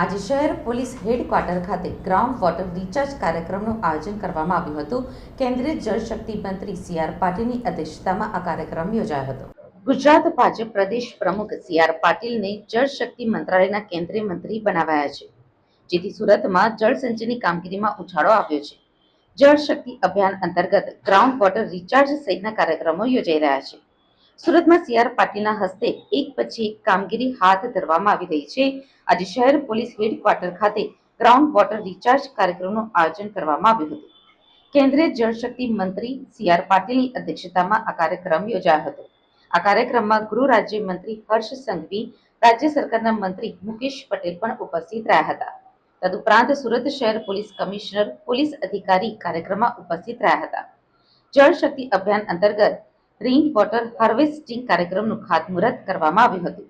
આજે શહેર police headquarter ખાતે ગ્રાઉન્ડ વોટર રિચાર્જ કાર્યક્રમનું આયોજન કરવામાં આવ્યું હતું. કેન્દ્રીય જળશક્તિ મંત્રી સી આર પાટીલની અધ્યક્ષતામાં આ કાર્યક્રમ યોજાયો હતો. ગુજરાત ભાજપ પ્રદેશ પ્રમુખ સી આર પાટીલને જળશક્તિ મંત્રાલયના કેન્દ્રીય મંત્રી બનાવાયા છે, જેથી સુરતમાં જળસંચયની કામગીરીમાં ઉછાળો આવ્યો છે. જળશક્તિ અભિયાન અંતર્ગત ગ્રાઉન્ડ વોટર રિચાર્જ સહિતના કાર્યક્રમો યોજાઈ રહ્યા છે. સુરતમાં સીઆર પાટીલના હસ્તે એક પછી એક કામગીરી હાથ ધરવામાં આવી રહી છે. આજે શહેર પોલીસ હેડક્વાર્ટર ખાતે ગ્રાઉન્ડ વોટર રિચાર્જ કાર્યક્રમનું આયોજન કરવામાં આવ્યું હતું. કેન્દ્રીય જળશક્તિ મંત્રી સી આર પાટીલની અધ્યક્ષતામાં આ કાર્યક્રમ યોજાયો હતો. આ કાર્યક્રમમાં ગૃહ રાજ્યમંત્રી હર્ષ સંઘવી, રાજ્ય સરકારના મંત્રી મુકેશ પટેલ પણ ઉપસ્થિત રહ્યા હતા. તદુપરાંત સુરત શહેર પોલીસ કમિશનર, પોલીસ અધિકારી કાર્યક્રમમાં ઉપસ્થિત રહ્યા હતા. જળ શક્તિ અભિયાન અંતર્ગત રેઇન વોટર હાર્વેસ્ટિંગ કાર્યક્રમનું ખાતમુહૂર્ત કરવામાં આવ્યું હતું.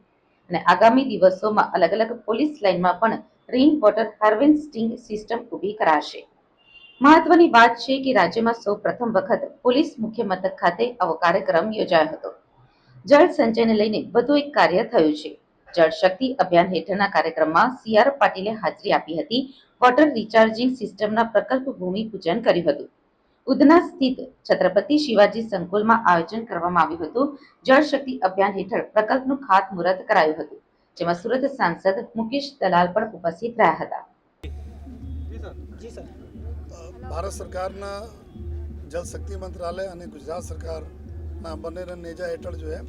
અને આગામી દિવસોમાં અલગ અલગ પોલીસ લાઇનમાં પણ રેઇન વોટર હાર્વેસ્ટિંગ સિસ્ટમ ઊભી કરાશે. મહત્વની વાત છે કે રાજ્યમાં સૌ પ્રથમ વખત પોલીસ મુખ્ય મથક ખાતે આવો કાર્યક્રમ યોજાયો હતો. જળ સંચયને લઈને વધુ એક કાર્ય થયું છે. જળશક્તિ અભિયાન હેઠળના કાર્યક્રમમાં સી આર પાટીલે હાજરી આપી હતી. વોટર રિચાર્જિંગ સિસ્ટમના પ્રકલ્પ ભૂમિપૂજન કર્યું હતું. ઉધના સ્થિત છત્રપતિ શિવાજી સંકુલમાં આયોજન કરવામાં આવ્યું હતું. જળ શક્તિ અભિયાન હેઠળ પ્રકલ્પનું ખાતમુહૂર્ત કરાયું હતું જેમાં સુરત સાંસદ મુકેશ દલાલ પણ ઉપસ્થિત રહ્યા હતા. ભારત સરકારના જલ શક્તિ મંત્રાલય અને ગુજરાત સરકારના બંનેના નેજા હેઠળ જો હે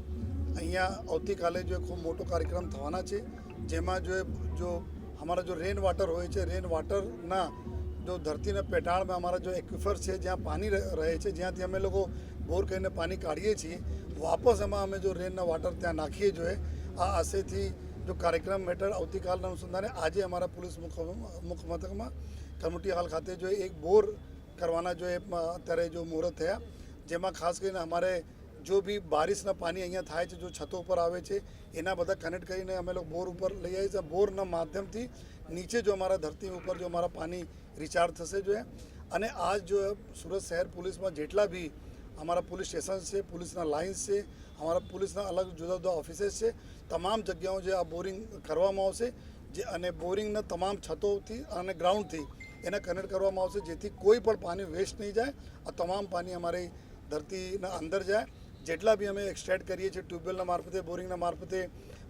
અહીંયા આવતીકાલે જો ખૂબ મોટો કાર્યક્રમ થવાના છે. જેમાં જો એ જો અમારા જો રેન વોટર હોય છે રેન વોટરના જો ધરતીના પેટાળમાં અમારા જો એક્વિફર છે, જ્યાં પાણી રહે છે, જ્યાંથી અમે લોકો બોર કરીને પાણી કાઢીએ છીએ, વાપસ એમાં અમે જો રેનના વોટર ત્યાં નાખીએ જોઈએ. આ આશયથી જો કાર્યક્રમ હેઠળ આવતીકાલના અનુસંધાને આજે અમારા પોલીસ મુખ મુખમથકમાં મથકમાં હાલ ખાતે જો એક બોર કરવાના જો અત્યારે જો મુહૂર્ત થયા, જેમાં ખાસ કરીને અમારે જો બી બારિશના પાણી અહીંયા થાય છે જો છતો ઉપર આવે છે એના બધા કનેક્ટ કરીને અમે લોકો બોર ઉપર લઈ આવીએ છીએ બોરના માધ્યમથી નીચે જો અમારા ધરતી ઉપર જો અમારા પાણી રિચાર્જ થશે જો અને આજ જો સુરત શહેર પોલીસમાં જેટલા બી અમારા પોલીસ સ્ટેશન છે પોલીસના લાઇન્સ છે અમારા પોલીસના અલગ જુદા જુદા ઓફિસેસ છે તમામ જગ્યાઓ જે આ બોરિંગ કરવામાં આવશે જે અને બોરિંગના તમામ છતોથી અને ગ્રાઉન્ડથી એને કનેક્ટ કરવામાં આવશે જેથી કોઈ પણ પાણી વેસ્ટ નહીં જાય આ તમામ પાણી અમારી ધરતીના અંદર જાય જેટલા બી અમે એક્સટ્રેક્ટ કરીએ છીએ ટ્યુબવેલના મારફતે બોરિંગના મારફતે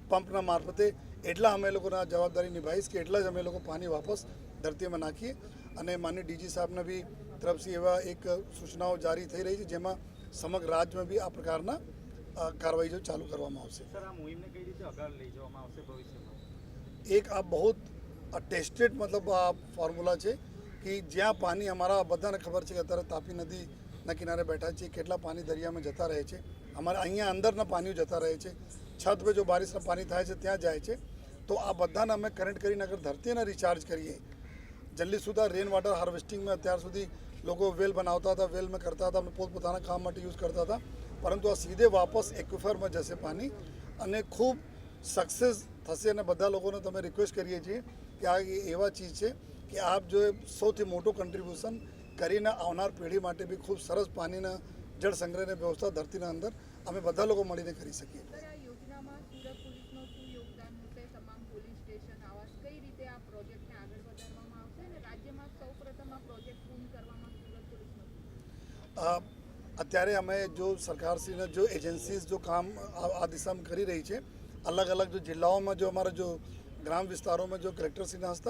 પંપના મારફતે એટલા અમે લોકોના જવાબદારી નિભાવીશ કે એટલા જ અમે લોકો પાણી વાપસ ધરતીમાં નાખીએ. અને માનનીય ડીજી સાહેબના બી તરફથી એવા એક સૂચનાઓ જારી થઈ રહી છે જેમાં સમગ્ર રાજ્યમાં બી આ પ્રકારના કાર્યવાહીઓ કાર્યવાહી ચાલુ કરવામાં આવશે. એક આ બહુ ટેસ્ટેડ મતલબ આ ફોર્મ્યુલા છે કે જ્યાં પાણી અમારા બધાને ખબર છે કે અત્યારે તાપી નદીના કિનારે બેઠા છીએ, કેટલા પાણી દરિયામાં જતા રહે છે. અમારા અહીંયા અંદરના પાણીઓ જતા રહે છે. છત પર જો બારિશના પાણી થાય છે, ત્યાં જાય છે. તો આ બધાને અમે કરંટ કરીને અગર ધરતીને રિચાર્જ કરીએ, જલ્દી સુધા રેન વોટર હાર્વેસ્ટિંગમાં અત્યાર સુધી લોકો વેલ બનાવતા હતા વેલમાં કરતા હતા અને પોતપોતાના કામ માટે યુઝ કરતા હતા. પરંતુ આ સીધે વાપસ એક્વિફરમાં જશે પાણી અને ખૂબ સક્સેસ થશે અને બધા લોકોને તમે રિક્વેસ્ટ કરીએ છીએ કે આ એવા ચીજ છે કે આપ જો સૌથી મોટું કન્ટ્રીબ્યુશન કરીને આવનાર પેઢી માટે બી ખૂબ સરસ પાણીના જળ સંગ્રહની વ્યવસ્થા ધરતીના અંદર અમે બધા લોકો મળીને કરી શકીએ. અત્યારે અમે જો સરકારશ્રીને જો એજન્સીઝ જો કામ આ આ દિશામાં કરી રહી છે અલગ અલગ જો જિલ્લાઓમાં જો અમારા જો ગ્રામ વિસ્તારોમાં જો કલેક્ટરશ્રીના હસ્તક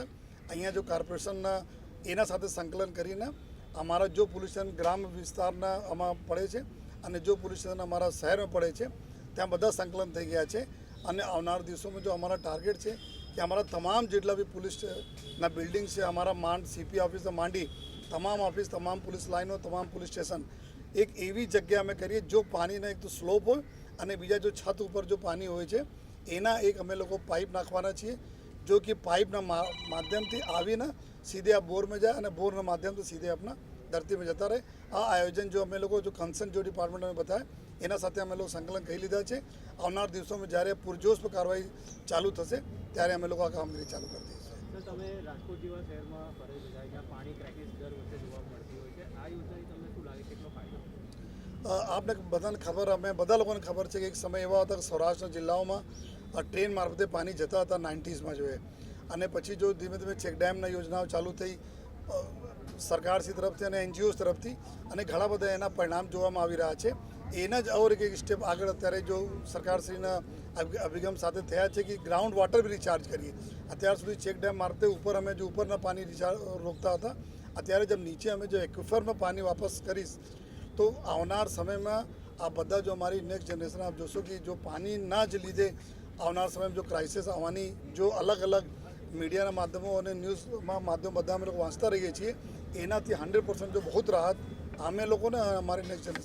અહીંયા જો કોર્પોરેશનના એના સાથે સંકલન કરીને અમારા જો પોલ્યુશન ગ્રામ વિસ્તારના આમાં પડે છે અને જો પોલીસ સ્ટેશન અમારા શહેરમાં પડે છે, ત્યાં બધા સંકલન થઈ ગયા છે અને આવનાર દિવસોમાં જો અમારા ટાર્ગેટ છે કે અમારા તમામ જેટલા બી પોલીસ ના બિલ્ડિંગ છે, અમારા માંડ સીપી ઓફિસ, માંડી, તમામ ઓફિસ, તમામ પોલીસ લાઈનો, તમામ પોલીસ સ્ટેશન, એક એવી જગ્યા અમે કરીએ જો પાણીના એક તો સ્લોપ હોય અને બીજા જો છત ઉપર જો પાણી હોય છે, એના એક અમે લોકો પાઇપ નાખવાના છીએ જો કે પાઇપના માધ્યમથી આવીને સીધે આ બોરમાં જાય અને બોરના માધ્યમથી સીધે આપણા ધરતીમાં જતા રહે. આ આયોજન જો અમે લોકો જો કન્સર્ન જો ડિપાર્ટમેન્ટ અમે બતાવે એના સાથે અમે લોકો સંકલન કરી લીધા છે. આવનાર દિવસોમાં જ્યારે પૂરજોશ પર કાર્યવાહી ચાલુ થશે ત્યારે અમે લોકો આ કામગીરી ચાલુ કરી દઈશું. તમે રાજકોટ જેવા શહેરમાં ફરજ બજાવી જ્યાં પાણી ક્રાઇસિસ દર વર્ષે જોવા મળતી હોય છે આ યોજનાથી તમને શું લાગે કેટલો ફાયદો? આપને બધાને ખબર અમે બધા લોકોને ખબર છે કે એક સમય એવા હતા કે સૌરાષ્ટ્રના જિલ્લાઓમાં ટ્રેન મારફતે પાણી જતા હતા નાઇન્ટીઝમાં જોઈએ. અને પછી જો ધીમે ધીમે ચેકડેમના યોજનાઓ ચાલુ થઈ સરકારશ્રી તરફથી અને એનજીઓ તરફથી અને ઘણા બધા એના પરિણામ જોવામાં આવી રહ્યા છે. એના જ ઓર એક સ્ટેપ આગળ અત્યારે જો સરકારશ્રીના અભિગમ સાથે થયા છે કે ગ્રાઉન્ડ વોટર બી રિચાર્જ કરીએ. અત્યાર સુધી ચેક ડેમ મારતે ઉપર અમે જો ઉપરના પાણી રિચાર્જ રોકતા હતા. અત્યારે જેમ નીચે અમે જો એક્વિફરમાં પાણી વાપસ કરીશ, તો આવનાર સમયમાં આ બધા જો અમારી નેક્સ્ટ જનરેશન આપ જોશો કે જો પાણી ના જ લીધે આવનાર સમયમાં જો ક્રાઇસિસ આવવાની જો અલગ અલગ મીડિયાના માધ્યમો અને ન્યૂઝમાં માધ્યમ બધા અમે લોકો વાંચતા રહીએ છીએ, એનાથી હંડ્રેડ પર્સન્ટ જો બહુ રાહત અમે લોકોને અમારી નેક્સ્ટ